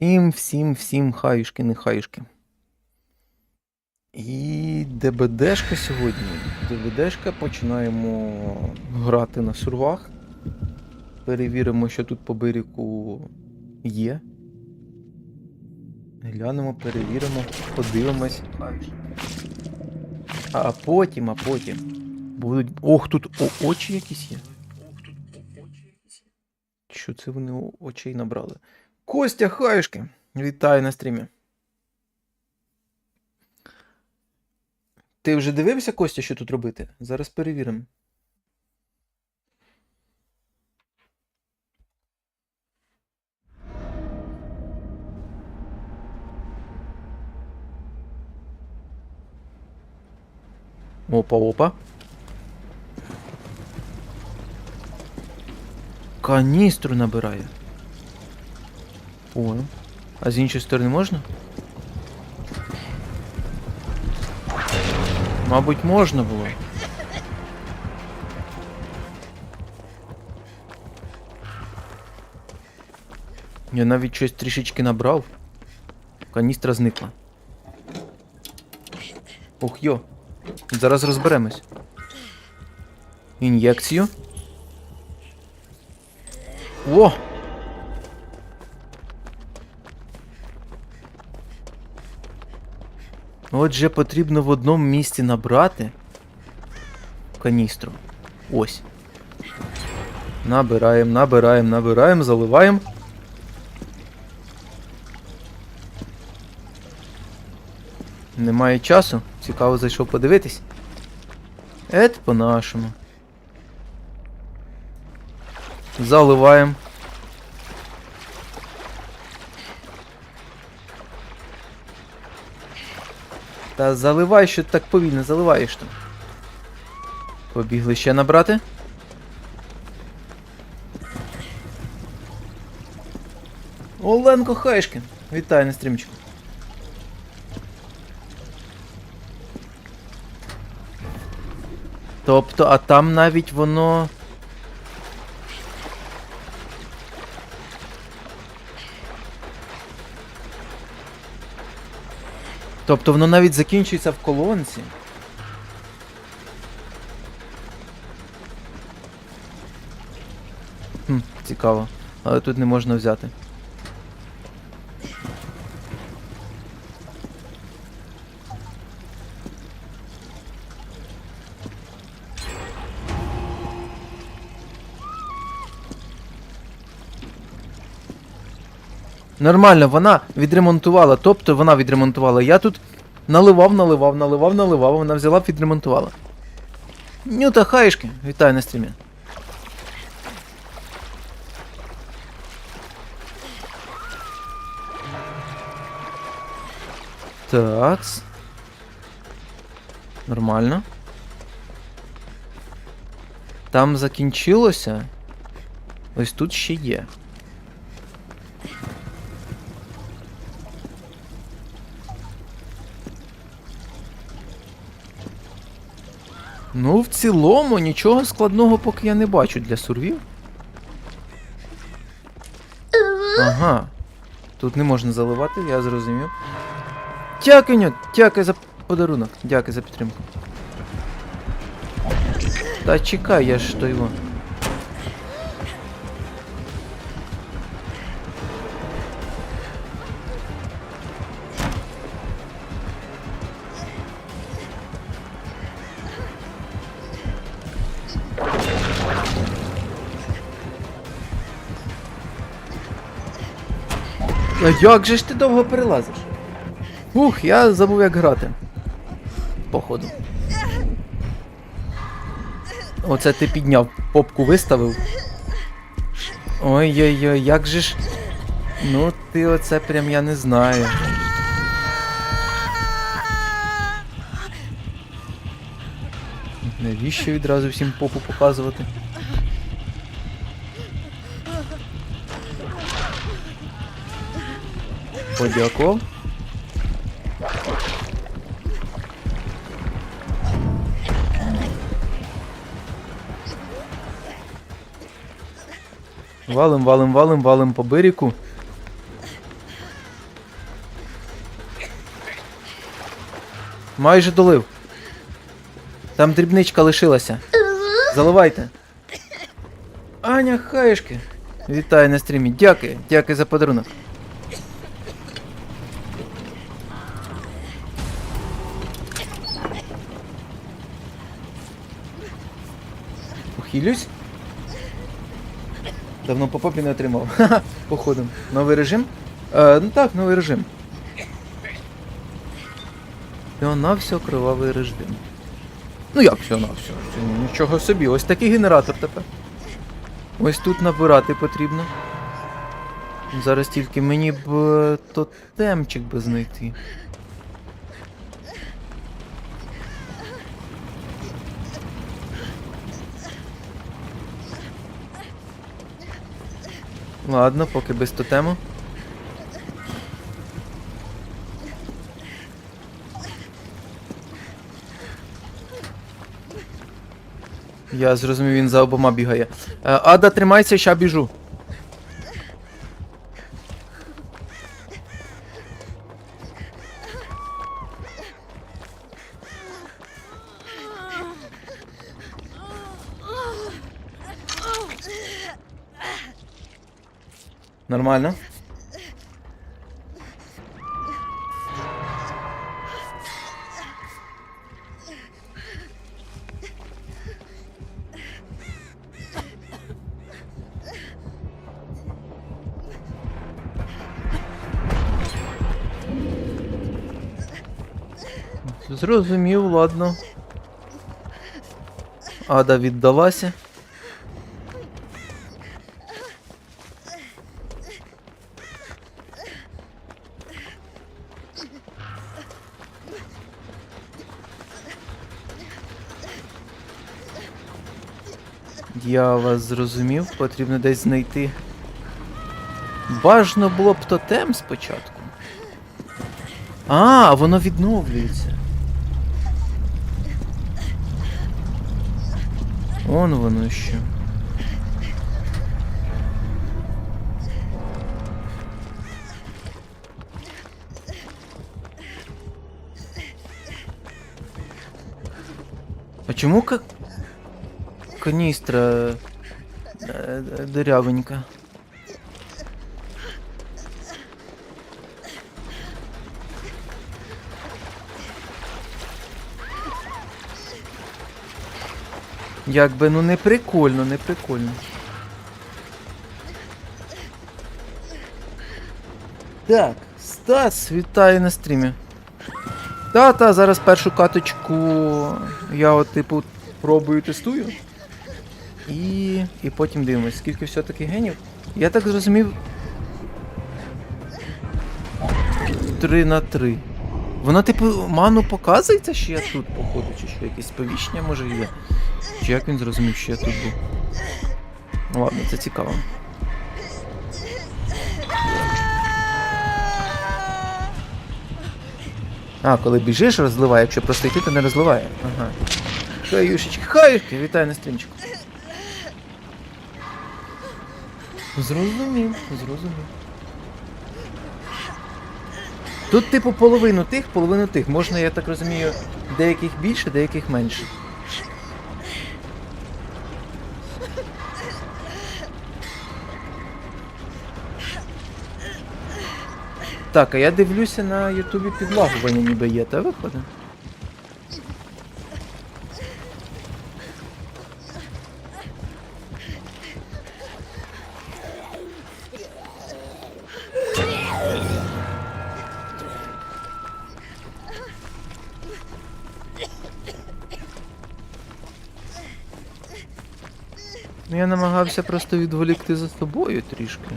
Всім, всім, всім хаюшки, не хаюшки. І ДБДшка сьогодні. ДБДшка починаємо грати на сурвах. Перевіримо, що тут по берегу є. Глянемо, перевіримо, подивимось. А потім, а потім. Будуть. Ох, тут о- очі якісь є. Що це вони очей набрали? Костя Хаюшки! Вітаю на стрімі. Ти вже дивився, Костя, що тут робити? Зараз перевіримо. Опа, опа. Каністру набирає. Понял. А з іншої сторони можна? Мабуть, можна було. Я навіть щось трішечки набрав. Каністра зникла. Ох йо. Зараз розберемось. Ін'єкцію. О! Отже, потрібно в одному місці набрати каністру. Ось. Набираємо, набираємо, набираємо, заливаємо. Немає часу. Цікаво зайшов подивитись. Ет по-нашому. Заливаємо. Та заливай, що ти так повільно заливаєш там. Побігли ще набрати. Оленко Хайшкін. Вітаю на стрімчику. Тобто, а там навіть воно. Тобто воно навіть закінчується в колонці. Хм, цікаво. Але тут не можна взяти. Нормально, вона відремонтувала, тобто вона відремонтувала. Я тут наливав, наливав, наливав, наливав, вона взяла відремонтувала. Нюта хаєшки, вітаю на стрімі. Такс. Нормально. Там закінчилося. Ось тут ще є. Ну, в цілому нічого складного поки я не бачу для сурвів. Ага. Тут не можна заливати, я зрозумів. Дякую, дякую за подарунок. Дякую за підтримку. Та чекай, я ж то його. Як же ж ти довго перелазиш? Ух, я забув як грати. Походу. Оце ти підняв, попку виставив. Ой-ой-ой, як же ж. Ну ти оце прям я не знаю. Навіщо відразу всім попу показувати? Подякував. Валим, валим, валим, валим по берегу. Майже долив. Там дрібничка лишилася. Заливайте. Аня, хаєшки. Вітаю на стрімі. Дякую, дякую за подарунок. Похилюсь. Давно по попі не отримав. Походу. Новий режим? Е, ну так, новий режим. Всього на все кривавий режим. Ну як всього на все? Нічого собі, ось такий генератор тепер. Ось тут набирати потрібно. Зараз тільки мені б е, тотемчик би знайти. Ладно, поки без тотему. Я зрозумів, він за обома бігає. Е, Ада, тримайся, ща біжу. Нормально? Зрозумів, ладно. Ада віддалася. Я вас зрозумів, потрібно десь знайти. Бажано було б тотем спочатку. А, воно відновлюється. Он воно що. А чому ка... каністра е, е, дирявенька? Якби, ну не прикольно, не прикольно. Так, Стас, вітаю на стрімі. Та-та, зараз першу каточку я от, типу, пробую тестую. І. І потім дивимось, скільки все-таки генів. Я так зрозумів. 3 на 3. Воно, типу, ману показується, що я тут, походу, чи що якесь сповіщення може є. Чи як він зрозумів, що я тут був? Ну ладно, це цікаво. А, коли біжиш, розливає, якщо просто йти, то не розливає. Ага. Хаюшечки, хаюшки, вітаю на стрімчику. Зрозумів, зрозумів. Тут, типу, половину тих, половину тих. Можна, я так розумію, деяких більше, деяких менше. Так, а я дивлюся на Ютубі підлагування ніби є, та виходить? Намагався просто відволікти за собою трішки.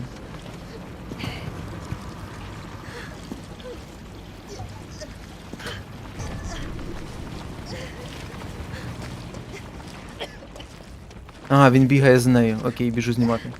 А, він бігає з нею. Окей, біжу знімати.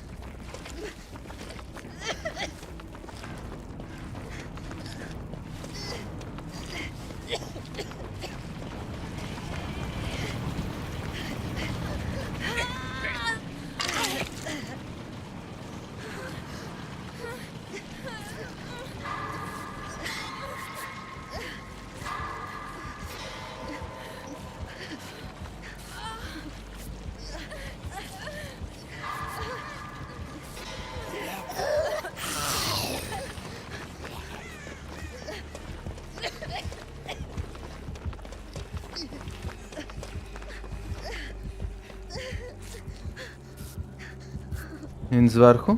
Він зверху.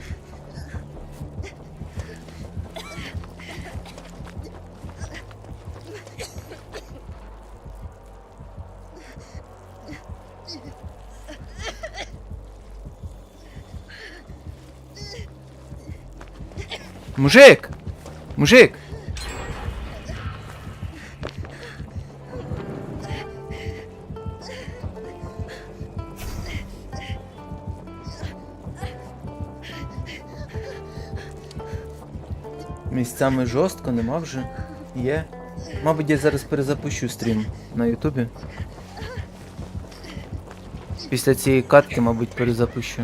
Мужик! Мужик! Місцями жорстко, нема вже. Є. Мабуть, я зараз перезапущу стрім на Ютубі. Після цієї катки, мабуть, перезапущу.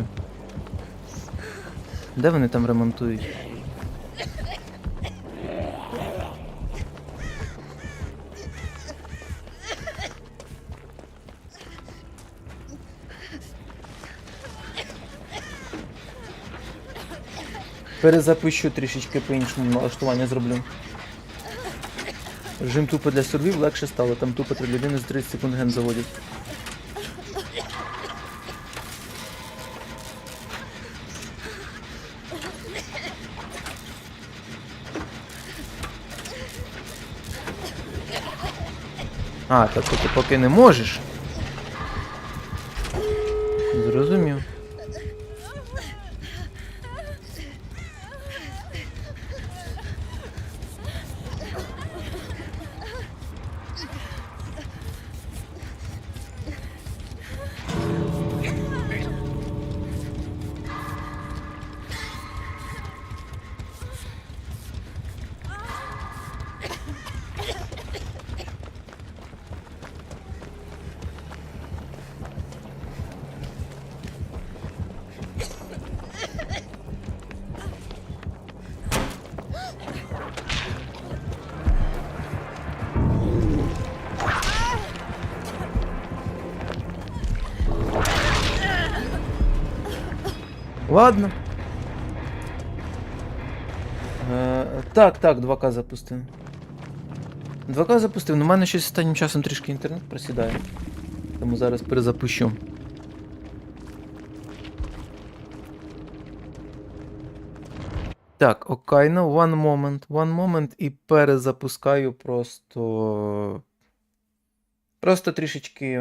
Де вони там ремонтують? Перезапущу трішечки по-іншому налаштування зроблю. Режим тупо для сурвів легше стало, там тупо три людини з 30 секунд ген заводять. А, так ти поки не можеш. Зрозумів. Ладно. Е, так, так, 2К запустив. 2К запустив, ну в мене щось останнім часом трішки інтернет просідає. Тому зараз перезапущу. Так, окайно, one moment, one moment і перезапускаю просто. Просто трішечки